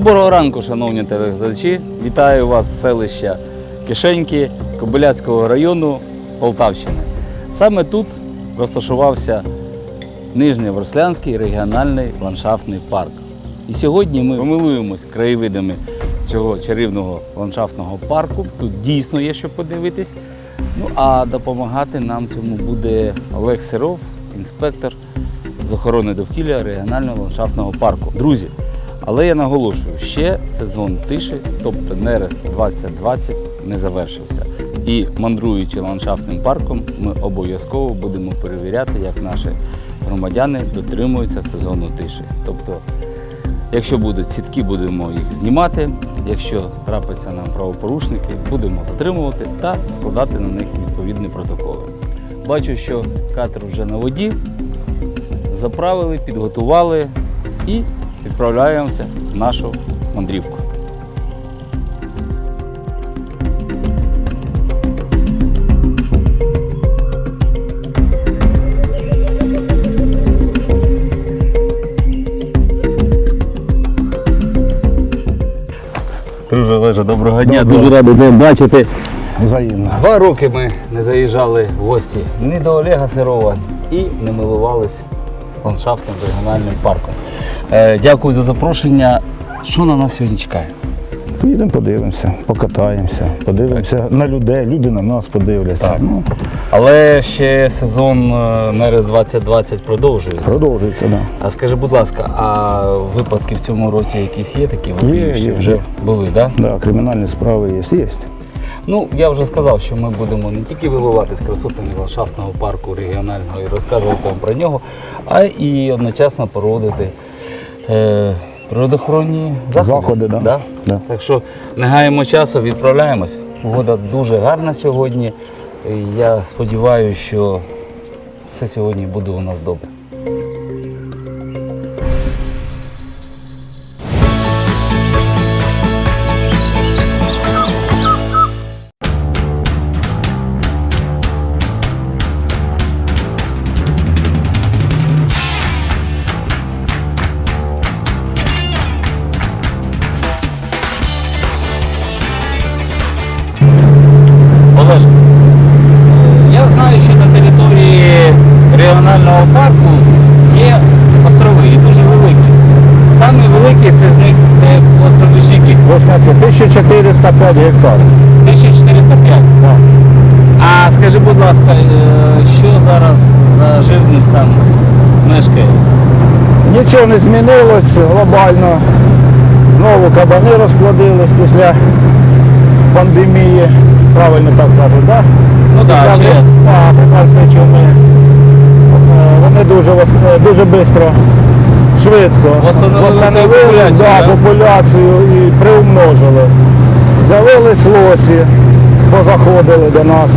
Доброго ранку, шановні телеглядачі. Вітаю вас з селища Кишеньки Кобиляцького району Полтавщини. Саме тут розташувався Нижньоворслянський регіональний ландшафтний парк. І сьогодні ми помилуємось краєвидами цього чарівного ландшафтного парку. Тут дійсно є що подивитись. Ну а допомагати нам цьому буде Олег Сиров, інспектор з охорони довкілля регіонального ландшафтного парку. Друзі, але я наголошую, ще сезон тиші, тобто нерест 2020, не завершився. І мандруючи ландшафтним парком, ми обов'язково будемо перевіряти, як наші громадяни дотримуються сезону тиші. Тобто, якщо будуть сітки, будемо їх знімати. Якщо трапиться нам правопорушники, будемо затримувати та складати на них відповідні протоколи. Бачу, що катер вже на воді, заправили, підготували і відправляємося в нашу мандрівку. Друже Олеже, доброго дня. Доброго. Дуже радий тебе бачити. Взаємно. Два роки ми не заїжджали в гості ні до Олега Сирова і не милувались ландшафтним регіональним парком. Е, дякую за запрошення. Що на нас сьогодні чекає? Поїдемо, подивимося, покатаємося, подивимося на людей, люди на нас подивляться. Так. Ну, Але ще сезон е, Нерест 2020 продовжується. продовжується, так. Да. А скажи, будь ласка, а випадки в цьому році якісь є такі вопіющі? є, вже є. були, так? Да? Да, кримінальні справи є. Є. Ну, я вже сказав, що ми будемо не тільки вилуватись красотами ландшафтного парку регіонального і розказувати вам про нього, а і одночасно проводити е, природоохоронні заходи. Заходи, да. Да? Да. Так що не гаємо часу, відправляємось. Погода дуже гарна сьогодні. Я сподіваюся, що все сьогодні буде у нас добре. Регіонального парку є острови і дуже великі. Самі великі це з них це острови Шики, Вошняки 1405 гектарів. 1405. А скажи, будь ласка, е, що зараз за живність там мешкає? Нічого не змінилось глобально. Знову кабани розплодились після пандемії. Правильно так кажуть, так? Ну так, Після через. африканської чуми. Е, Вони дуже, е, дуже швидко, швидко Восстановили да, да? популяцію і приумножили. З'явились лосі, позаходили до нас.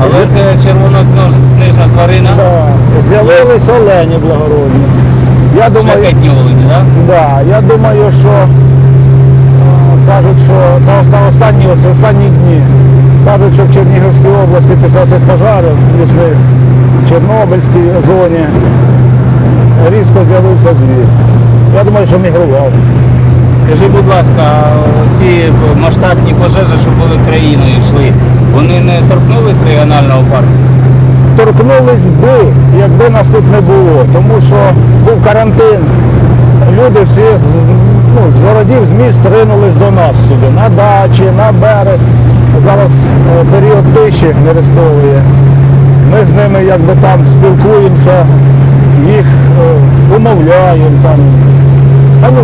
Але це червонокнижна тварина. Да. З'явились олені благородні. Я думаю, олені, так? Да, я думаю, що е, кажуть, що це останні, останні дні. Кажуть, що в Чернігівській області після цих пожарів, в Чорнобильській зоні, різко з'явився звір. Я думаю, що мігрував. Скажи, будь ласка, ці масштабні пожежі, що були країною йшли, вони не торкнулись регіонального парку? Торкнулись би, якби нас тут не було, тому що був карантин. Люди всі з, ну, з городів, з міст ринулись до нас сюди, на дачі, на берег. Зараз е, період тиші нерестовує. Ми з ними якби там спілкуємося, їх е, умовляємо там. Та, ну,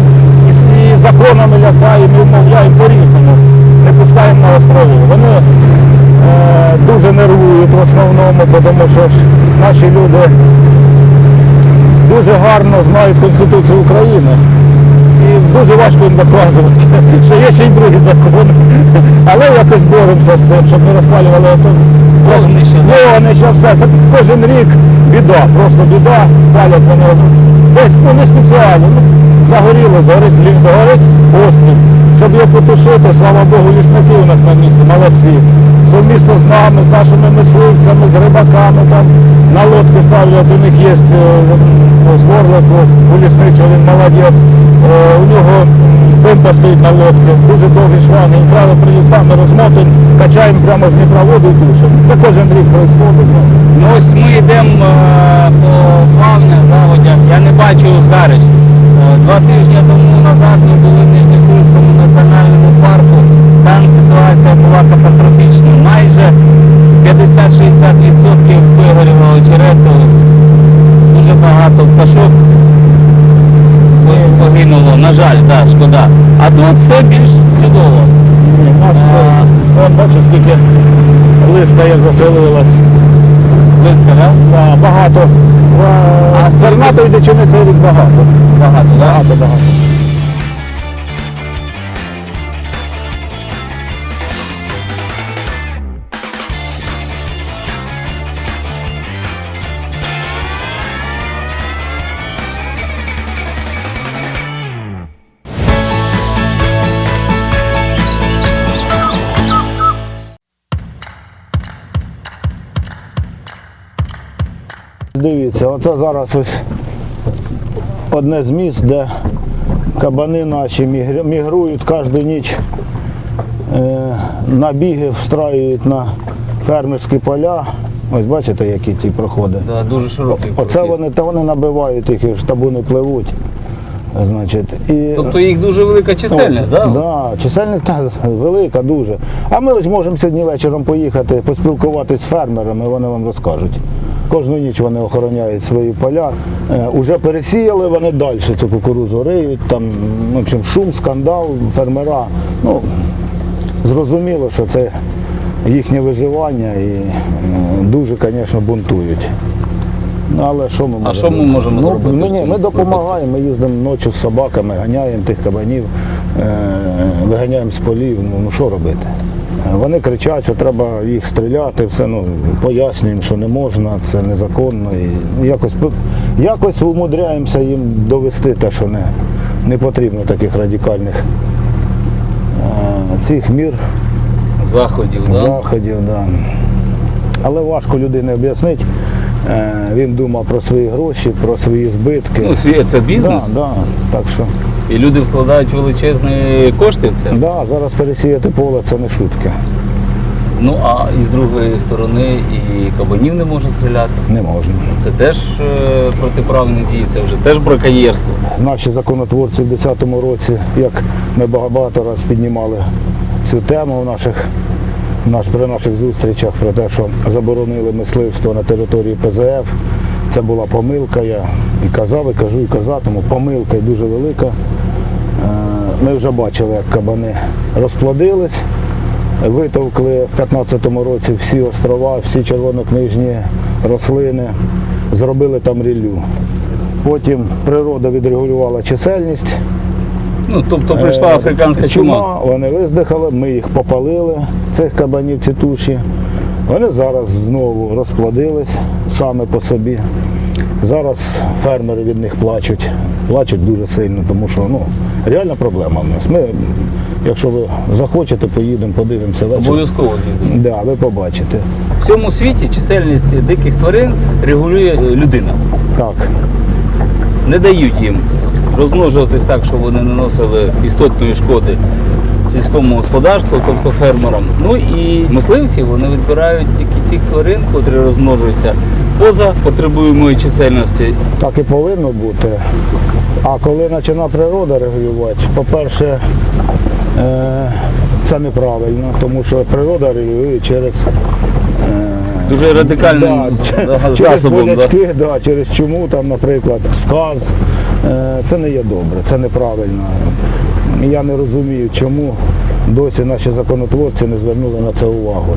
і, законами лякаємо, і умовляємо по-різному. Не пускаємо на острови. Вони е, дуже нервують в основному, тому що ж наші люди дуже гарно знають Конституцію України. І дуже важко їм доказувати, що є ще й другі закони. Але якось боремося з цим, щоб не розпалювали ото. Вогнище, все. Це кожен рік біда, просто біда, палять вони десь ну, не спеціально. Ну, загоріло, згорить, лі- горить острів. Щоб його потушити, слава Богу, лісники у нас на місці, молодці. Совмісно з нами, з нашими мисливцями, з рибаками там на лодки ставлять, у них є е, з Горлику, у лісничого, він молодець. Е, У нього м, помпа стоїть на лодці, дуже довгі шланги. Правило прилітами розмотуємо, качаємо прямо з Дніпроводу і душимо. Це кожен рік відбувається. Ну ось ми йдемо е, по плавнях, заводях. Я не бачу згарищ. Е, Два тижні тому назад ми були в Нижньосинському національному парку. Там ситуація була катастрофічна. Майже 50-60% вигоріло очерету. Дуже багато пташок погинуло. На жаль, так, шкода. А тут все більш чудово. Ні, нас, е, от бачиш, скільки лиска як заселилась. Лиска, так? Да, багато. А з пернатої дичини цей рік багато. Багато, так? Багато, багато. Дивіться, оце зараз ось одне з місць, де кабани наші мігрують кожну ніч, е, набіги встраюють на фермерські поля. Ось бачите, які ці проходи. Да, дуже широкий. Оце прохід. вони, та вони набивають їх, і штабуни пливуть. Значить, і, Тобто їх дуже велика чисельність, так? Да, чисельність та, велика дуже. А ми ось можемо сьогодні вечором поїхати, поспілкуватися з фермерами, вони вам розкажуть. Кожну ніч вони охороняють свої поля. Е, уже пересіяли вони далі цю кукурузу риють, там, в общем, шум, скандал, фермера. Ну, зрозуміло, що це їхнє виживання і е, дуже, звісно, бунтують. Ну, але що ми можемо що ми можемо ну, зробити в ні, ми допомагаємо, ми їздимо ночі з собаками, ганяємо тих кабанів, е, виганяємо з полів. Ну, ну що робити? Вони кричать, що треба їх стріляти, все, ну, пояснюємо, що не можна, це незаконно. І якось, якось умудряємося їм довести те, що не, не потрібно таких радикальних е, цих мір Заходів, так? заходів. Да. Але важко людині об'яснити. Е, Він думав про свої гроші, про свої збитки. Ну, свій- це бізнес, да, да. Так що і люди вкладають величезні кошти в це. да, зараз пересіяти поле це не шутки. Ну а і з другої сторони і кабанів не можна стріляти. Не можна. Це теж е, протиправні дії, це вже теж браконьєрство. Наші законотворці в 2010 році, як ми багато разів піднімали цю тему в наших, наш, при наших зустрічах про те, що заборонили мисливство на території ПЗФ. Це була помилка, я і казав, і кажу, і казатиму. Помилка дуже велика. Е, Ми вже бачили, як кабани розплодились, витовкли в 15-му році всі острова, всі червонокнижні рослини, зробили там ріллю. Потім природа відрегулювала чисельність. Ну, тобто прийшла Е, африканська чума. Вони виздихали, ми їх попалили, цих кабанів, ці туші. Вони зараз знову розплодились саме по собі. Зараз фермери від них плачуть. Плачуть дуже сильно, тому що ну, реальна проблема в нас. Ми, якщо ви захочете, поїдемо, подивимося. Обов'язково з'їздимо. Да, ви побачите. В цьому світі чисельність диких тварин регулює е, людина. Так. Не дають їм розмножуватись так, щоб вони наносили істотної шкоди сільському господарству, тобто фермерам. Ну і мисливці вони відбирають тільки тих тварин, котрі розмножуються поза потребуємої чисельності. Так і повинно бути. А коли починає природа регулювати, по-перше, е, це неправильно, тому що природа регулює через, Дуже радикальним да, через засобом. Да. да, через чуму, там, наприклад, сказ. Е, Це не є добре, це неправильно. Я не розумію, чому досі наші законотворці не звернули на це увагу.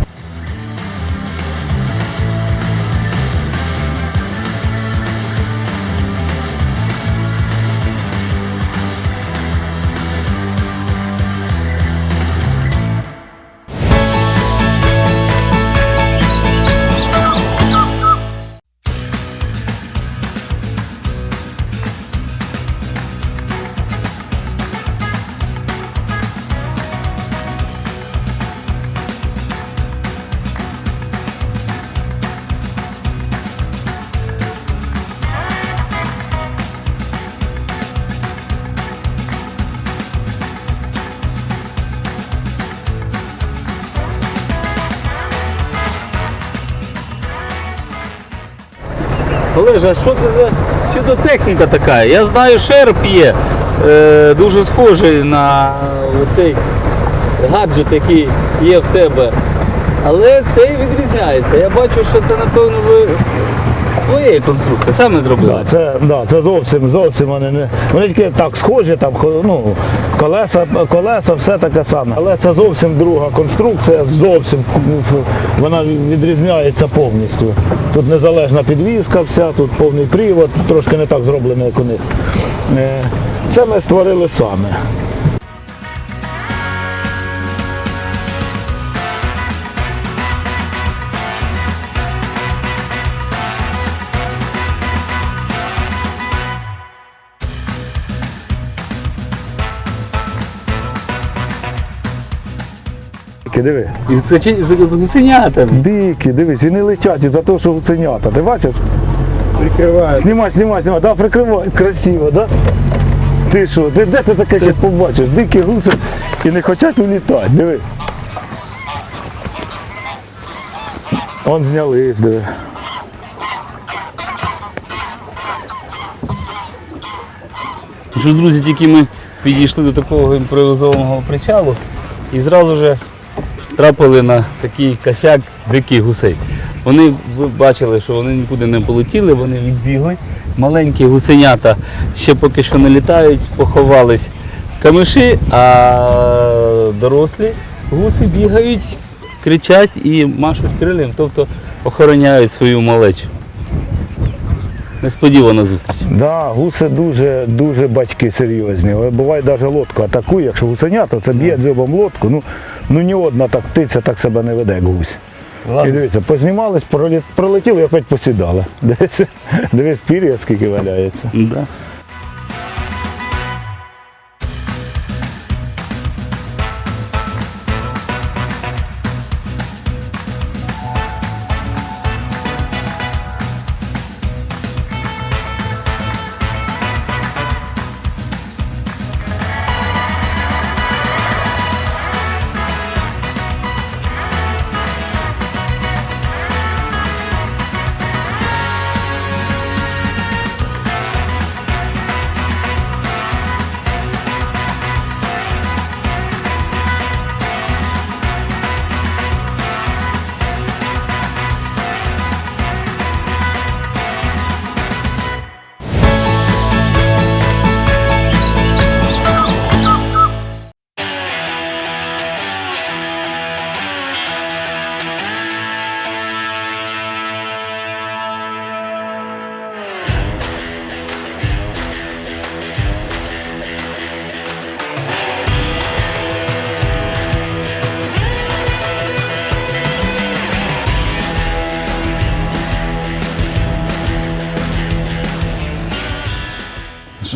Олеже, а що це за чудо техніка така? Я знаю, шерп є, е, дуже схожий на цей гаджет, який є в тебе. Але цей відрізняється. Я бачу, що це, напевно, ви своєї конструкції саме зробили. Да, це, да, це зовсім, зовсім вони не. Вони тільки так схожі, там, ну, колеса, колеса, все таке саме. Але це зовсім друга конструкція, зовсім вона відрізняється повністю. Тут незалежна підвізка, вся, тут повний привод, трошки не так зроблено, як у них. Е, Це ми створили самі. Диви. І це чи- з, з гусенятами. Дикі, дивись, і не летять із-за того, що гусенята. Ти бачиш? Прикривають. Знімай, знімай, знімай. Да, прикривають, красиво, да? Ти що, де, де ти таке ще побачиш? Дикі гуси і не хочуть улітати, диви. Он знялись, диви. Ну що ж, друзі, тільки ми підійшли до такого імпровізованого причалу і зразу ж трапили на такий косяк диких гусей. Вони бачили, що вони нікуди не полетіли, вони відбігли. Маленькі гусенята ще поки що не літають, поховались камиші, а дорослі гуси бігають, кричать і машуть крилем, тобто охороняють свою малечу. Несподівана зустріч. Да, гуси дуже, дуже батьки серйозні. Буває навіть лодку атакує, якщо гусенята, це б'є дзьобом лодку. Ну, ну ні одна так птиця так себе не веде, як гусь. І дивіться, познімались, пролетіли і опять посідали. Дивись, дивись пір'я, скільки валяється. Да.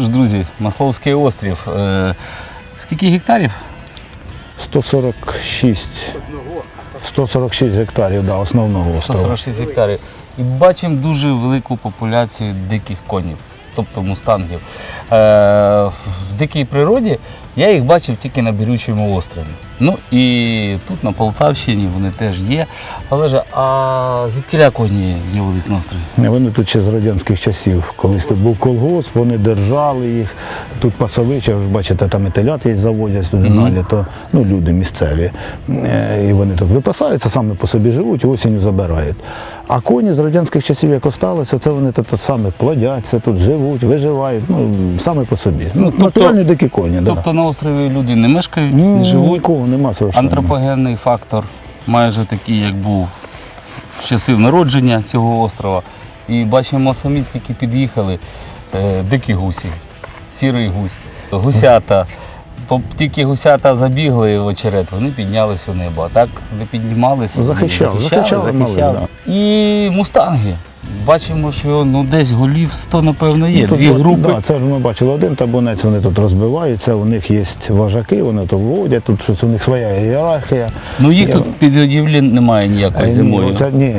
Ж, друзі, Масловський острів. Е, скільки гектарів? 146. 146 гектарів да, основного острова. 146 гектарів. І бачимо дуже велику популяцію диких конів, тобто мустангів. Е, в дикій природі я їх бачив тільки на Бірючому острові. Ну і тут на Полтавщині вони теж є. Але ж, а звідки коні з'явились на острові? Вони тут ще з радянських часів. Колись тут був колгосп, вони держали їх. Тут пасовича, ви ж бачите, там і телят є заводять туди Мгм. на літо. Ну, люди місцеві. Е, І вони тут випасаються, саме по собі живуть, осінню забирають. А коні з радянських часів, як осталося, це вони тут, тут саме плодяться, тут живуть, виживають, ну, саме по собі. Ну, тобто- натуральні дикі коні. Тобто на острові люди не мешкають, Да. не живуть. Нікого нема совершенно. Антропогенний фактор майже такий, як був з часів народження цього острова. І бачимо, самі тільки під'їхали е, дикі гусі, сірий гусь, гусята. Тільки гусята забігли в очерет, вони піднялися в небо. А так не піднімалися, Захищали, захищали малих, І мустанги. Бачимо, що ну, десь голів 100, напевно, є. Ну, тут Дві групи. Да, це ж ми бачили один табунець, вони тут розбиваються, у них є вожаки, вони тут водять, тут щось у них своя ієрархія. Ну їх Я- тут підгодівлі немає ніякої Е, зимою. Ні, та, ні,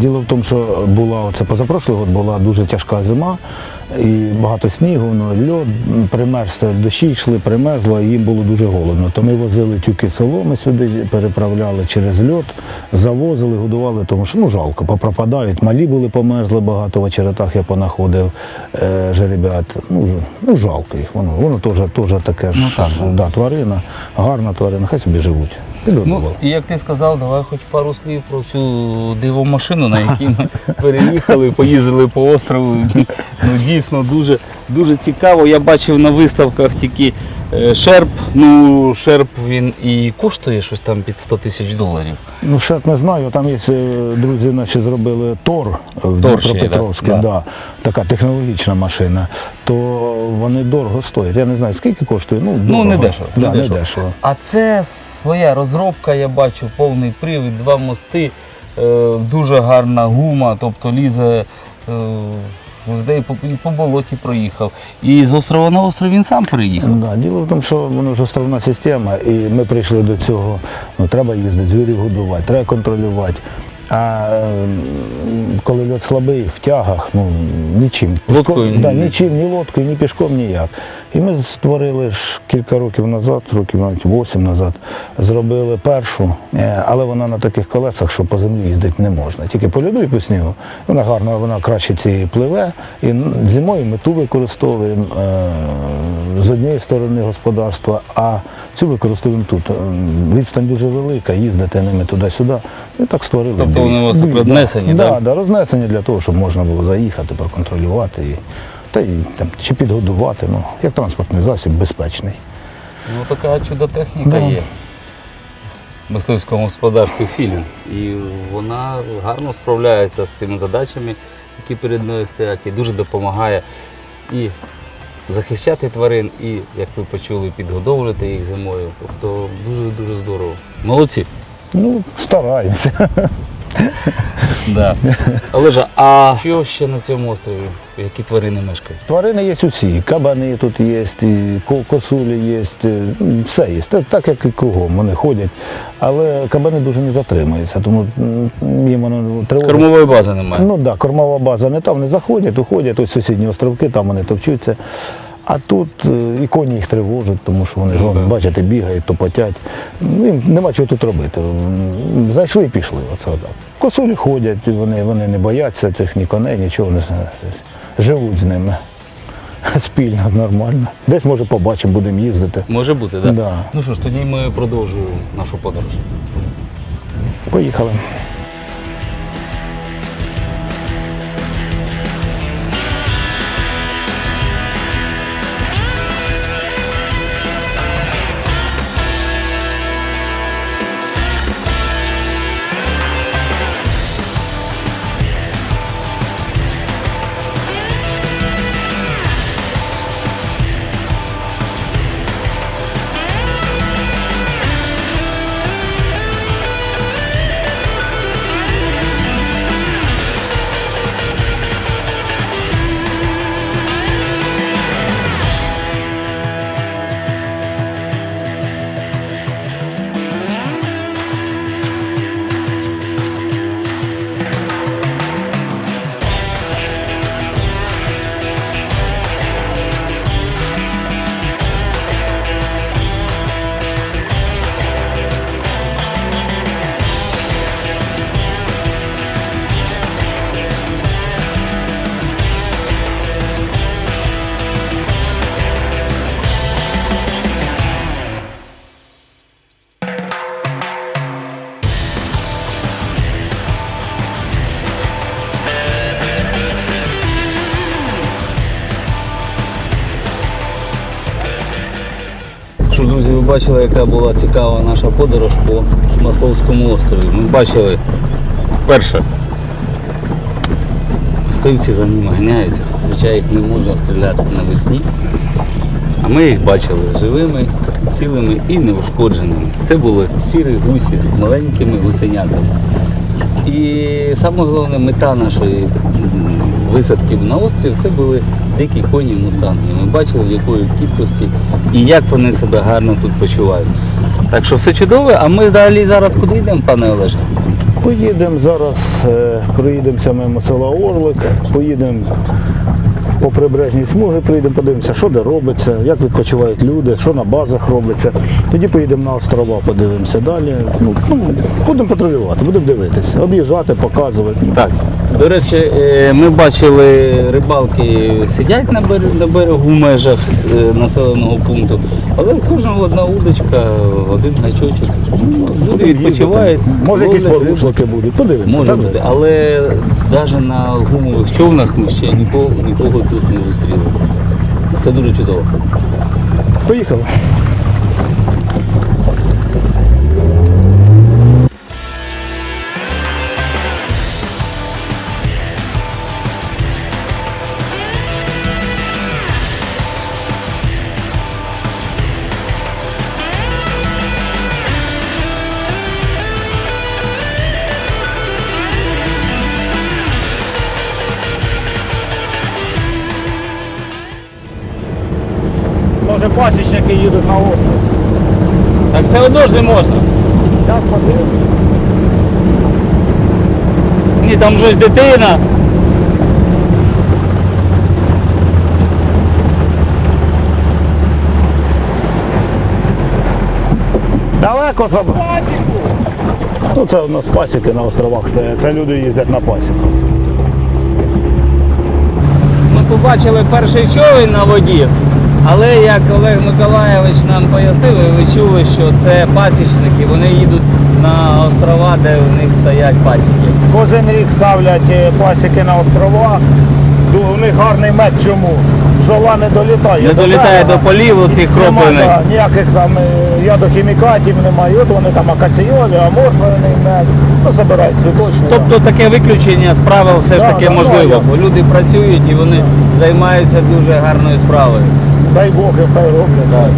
діло в тому, що була оце позапрошлий год була дуже тяжка зима. І багато снігу, ну, льод, м, примерз, дощі йшли, примерзло, і їм було дуже голодно. То ми возили тюки соломи сюди, переправляли через льод, завозили, годували, тому що ну, жалко, попропадають. Малі були померзли багато в очеретах, я понаходив е, жеребят. Ну, ну жалко їх. Воно, воно теж, теж таке ж Ну, так, да, тварина, гарна тварина, хай собі живуть. Ну, і як ти сказав, давай хоч пару слів про цю дивомашину, на якій ми переїхали, поїздили по острову. Ну, дійсно дуже, дуже цікаво. Я бачив на виставках тільки е, шерп. Ну, шерп він і коштує щось там під 100 тисяч доларів. Ну, ще не знаю, там є е, друзі наші зробили Тор в Тор Дніпропетровську, да? да. така технологічна машина, то вони дорого стоять. Я не знаю, скільки коштує. Ну, дорого. не дешево, Да, не дешево. А це своя розробка, я бачу, повний привід, два мости, е, дуже гарна гума, тобто лізе. Е, і по болоті проїхав. І з острова на остров він сам приїхав. Да, діло в тому, що воно ж островна система, і ми прийшли до цього. Ну, треба їздити, звірів годувати, треба контролювати. А коли льод слабий, в тягах, ну нічим. Лодкою Пішком- да, нічим, ні лодкою, ні пішком, ніяк. І ми створили ж кілька років назад, років навіть 8 назад, зробили першу, е, але вона на таких колесах, що по землі їздити не можна. Тільки по льоду і по снігу. Вона гарно, вона краще цієї пливе. І зимою ми ту використовуємо е, з однієї сторони господарства, а цю використовуємо тут. Е, Відстань дуже велика, їздити ними туди-сюди. І так створили. Вони у вас так рознесені, да? да? Да, рознесені для того, щоб можна було заїхати, проконтролювати. І, та й там, чи підгодувати, ну, як транспортний засіб безпечний. Ну така чудо-техніка Да. є в мисливському господарстві філін. І вона гарно справляється з цими задачами, які перед нею стоять, і дуже допомагає і захищати тварин, і, як ви почули, підгодовувати їх зимою. Тобто дуже-дуже здорово. Молодці. Ну, стараємося. Да. Олежа, а що ще на цьому острові? Які тварини мешкають? Тварини є усі, кабани тут є, і косулі є, ну, все є. Так як і кругом вони ходять. Але кабани дуже не затримуються, тому їм воно тривожить. Кормової бази немає. Ну так, да, кормова база не там, не заходять, уходять, ось сусідні островки, там вони товчуться. А тут е, і коні їх тривожать, тому що вони вон, бачите, бігають, топотять. Ну, їм нема чого тут робити. Зайшли і пішли. Оце так. Косулі ходять, вони, вони не бояться цих ні коней, нічого не знають. Живуть з ними. Спільно, нормально. Десь може побачимо, будемо їздити. Може бути, так? Да. Ну що ж, тоді ми продовжуємо нашу подорож. Поїхали. Бачили, яка була цікава наша подорож по Масловському острові. Ми бачили перше. Мисливці за ними ганяються, хоча їх не можна стріляти навесні. А ми їх бачили живими, цілими і неушкодженими. Це були сірі гусі з маленькими гусенятами. І саме головне мета нашої висадки на острів це були дикі коні мустанги. Ми бачили, в якої кількості і як вони себе гарно тут почувають. Так що все чудове, а ми далі зараз куди йдемо, пане Олеже? Поїдемо зараз, е, проїдемося мимо села Орлик, поїдемо по прибережній смуги приїдемо, подивимося, що де робиться, як відпочивають люди, що на базах робиться. Тоді поїдемо на острова, подивимося далі. Ну, ну, будемо патрулювати, будемо дивитися, об'їжджати, показувати. Так. До речі, е, ми бачили, рибалки сидять на берегу, на берегу в межах е, населеного пункту, але в кожного одна удочка, один гачочок. Ну, Люди відпочивають. Може, якісь ловлять порушники будуть, подивимося. Може так же? бути, але навіть на гумових човнах ми ще нікого, нікого тут не зустріли. Це дуже чудово. Поїхали. Їдуть на остров. Так все одно ж не можна. Зараз подивимося. Ні, там щось дитина. Далеко за пасіку. Ну, це у нас пасіки на островах стоять. Це люди їздять на пасіку. Ми побачили перший човен на воді, але як Олег Миколаєвич нам пояснив, і ви чули, що це пасічники, вони їдуть на острова, де в них стоять пасіки. Кожен рік ставлять е, пасіки на острова. У них гарний мед чому? Бджола не долітає. Не долітає до полів Нема, кроплених. ніяких там е, ядохімікатів немає. От вони там акаціолі, аморфований мед. Ну, забирають цвіточні. Тобто таке виключення з правил все ж таки можливо, бо люди працюють і вони займаються дуже гарною справою. Дай Бог, і хай роблять.